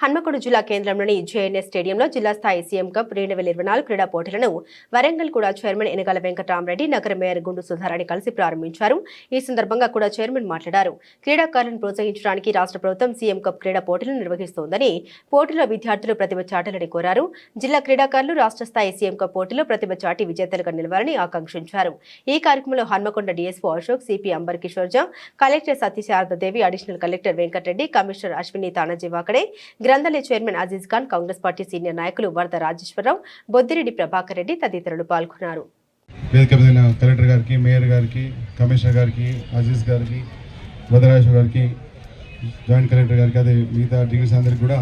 హన్మకొండ జిల్లా కేంద్రంలోని జేఎన్ఎస్ స్టేడియంలో జిల్లా స్థాయి సీఎం కప్ రెండు వేల ఇరవై నాలుగు క్రీడా పోటీలను వరంగల్ కూడా చైర్మన్ ఎనగల వెంకటరామరెడ్డి నగర మేయర్ గుండు సుధారాణి కలిసి ప్రారంభించారు. ఈ సందర్భంగా కూడా చైర్మన్ మాట్లాడారు. క్రీడాకారులను ప్రోత్సహించడానికి రాష్ట్ర ప్రభుత్వం సీఎం కప్ క్రీడా పోటీలను నిర్వహిస్తోందని పోటీలో విద్యార్థులు ప్రతిభ చాటాలని కోరారు. జిల్లా క్రీడాకారులు రాష్ట్ర స్థాయి సీఎం కప్ పోటీలో ప్రతిభ చాటి విజేతలుగా నిలవాలని ఆకాంక్షించారు. ఈ కార్యక్రమంలో Hanmakonda DSP Ashok CP Amber Kishor Jha collector Satya Sarada Devi additional collector Venkata Reddy commissioner Ashwini Tanaji Wakade గ్రంథాలయ chairman Aziz Khan Congress party senior నాయకులు వరద రాజేశ్వరరావు బొద్దిరెడ్డి ప్రభాకర్ రెడ్డి తదితరులు పాల్గొన్నారు. కలెక్టర్ గారికి మేయర్ గారికి కమిషనర్ గారికి అజీజ్ గారికి వదరాజేశ్వర్ గారికి జాయింట్ కలెక్టర్ గారికి అదే మిగతా డిగ్రీస్ అందరికి కూడా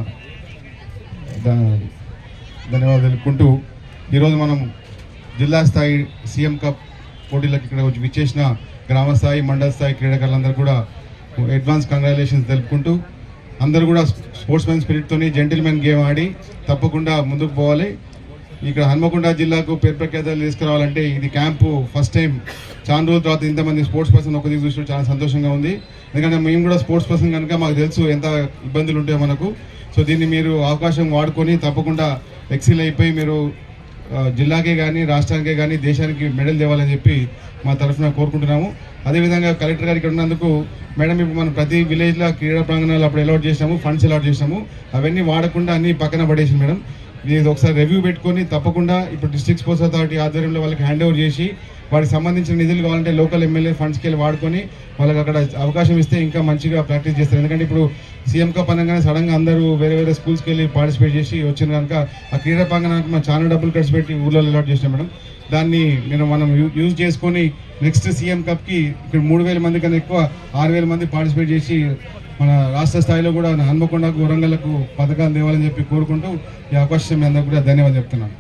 ధన్యవాదాలు తెలుపుకుంటూ ఈరోజు మనం జిల్లా స్థాయి సీఎం కప్ పోటీలకు ఇక్కడ వచ్చి విచ్చేసిన గ్రామ స్థాయి మండల స్థాయి క్రీడాకారులందరూ కూడా అడ్వాన్స్ కంగ్రాచులేషన్స్ తెలుపుకుంటూ అందరూ కూడా స్పోర్ట్స్ మ్యాన్ స్పిరిట్తోని జెంటిల్మెన్ గేమ్ ఆడి తప్పకుండా ముందుకు పోవాలి. ఇక్కడ హన్మకొండ జిల్లాకు పేరు ప్రఖ్యాతలు తీసుకురావాలంటే ఇది క్యాంపు ఫస్ట్ టైం. చాలా రోజుల తర్వాత ఇంతమంది స్పోర్ట్స్ పర్సన్ ఒక దిగు చూసి చాలా సంతోషంగా ఉంది. ఎందుకంటే మేము కూడా స్పోర్ట్స్ పర్సన్ కనుక మాకు తెలుసు ఎంత ఇబ్బందులు ఉంటాయో మనకు. సో దీన్ని మీరు అవకాశం వాడుకొని తప్పకుండా ఎక్సిల్ అయిపోయి మీరు జిల్లాకే కానీ రాష్ట్రానికే కానీ దేశానికి మెడల్ తేవాలని చెప్పి మా తరఫున కోరుకుంటున్నాము. అదేవిధంగా కలెక్టర్ గారు ఇక్కడ ఉన్నందుకు మేడం ఇప్పుడు మనం ప్రతి విలేజ్లో క్రీడా ప్రాంగణాలు అప్పుడు అలాట్ చేసినాము ఫండ్స్ అలాట్ చేసినాము. అవన్నీ వాడకుండా అన్నీ పక్కన పడేసి మేడం. ఇది ఒకసారి రివ్యూ పెట్టుకొని తప్పకుండా ఇప్పుడు డిస్ట్రిక్ట్ స్పోర్ట్స్ అథారిటీ ఆధ్వర్యంలో వాళ్ళకి హ్యాండ్ ఓవర్ చేసి వాటికి సంబంధించిన నిధులు కావాలంటే లోకల్ ఎమ్మెల్యే ఫండ్స్కి వెళ్ళి వాడుకొని వాళ్ళకి అక్కడ అవకాశం ఇస్తే ఇంకా మంచిగా ప్రాక్టీస్ చేస్తారు. ఎందుకంటే ఇప్పుడు సీఎం కప్ అనగానే సడన్గా అందరూ వేరే వేరే స్కూల్స్కి వెళ్ళి పార్టిసిపేట్ చేసి వచ్చిన కనుక ఆ క్రీడా ప్రాంగణానికి మనం చాలా డబ్బులు ఖర్చు పెట్టి ఊళ్ళో అలాట్ చేసినాం మేడం. దాన్ని నేను మనం యూజ్ చేసుకొని నెక్స్ట్ సీఎం కప్కి ఇక్కడ మూడు వేల మంది కన్నా ఎక్కువ ఆరు వేల మంది పార్టిసిపేట్ చేసి మన రాష్ట్ర స్థాయిలో కూడా హన్మకొండకు వరంగల్కు పథకాలు తేవాలని చెప్పి కోరుకుంటూ ఈ అవకాశం మీ అందరికీ కూడా ధన్యవాదాలు చెప్తున్నాను.